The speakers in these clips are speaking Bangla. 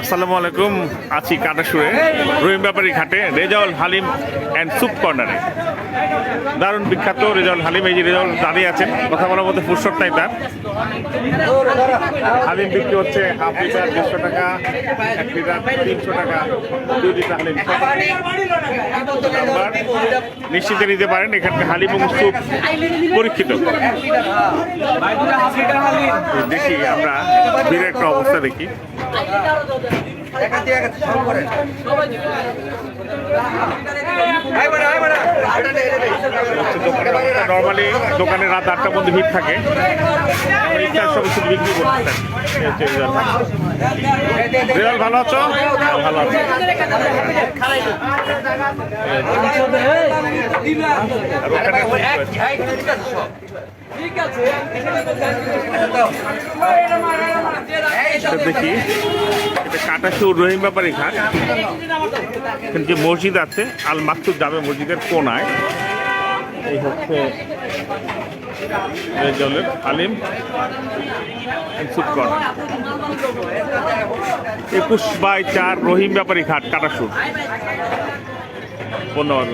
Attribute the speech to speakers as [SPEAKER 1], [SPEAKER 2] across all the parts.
[SPEAKER 1] আসসালামু আলাইকুম আছি কাটাসুরে রহিম ব্যাপারী ঘাটে রেজাউল হালিম অ্যান্ড সুপ কর্নারে দারুণ বিখ্যাত রেজাউল হালিম, এই যে রেজাউল দাঁড়িয়ে আছেন, কথা বলার মধ্যে ফুরসত নাই তার। হালিম বিক্রি হচ্ছে হাফ লিটার দেড়শো টাকা, এক লিটার তিনশো টাকা, দুই লিটার হালিম নাম্বার নিতে পারেন, এখানকার হালিম এবং সুপ পরীক্ষিত। দেখি আমরা ভিড়ের একটা অবস্থা দেখি। নর্মালি দোকানে রাত আটটার মধ্যে ভিড় থাকে। ইফতার সব কিছু বিক্রি করতে রেজাল্ট। ভালো আছো? ভালো আছো। ওখানে দেখি। এটা কাটাসুর রহিম ব্যাপারী ঘাট। এখানে যে মসজিদ আছে, আল মাকতুব জামে মসজিদের কোনায়। এই হচ্ছে জলের আলিম সুৎকর একুশ বাই চার রহিম ব্যাপারী ঘাট কাটাসুর ধন্যবাদ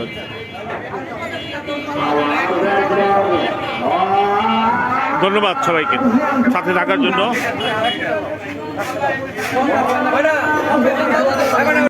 [SPEAKER 1] ধন্যবাদ সবাইকে। সাথে থাকার জন্য।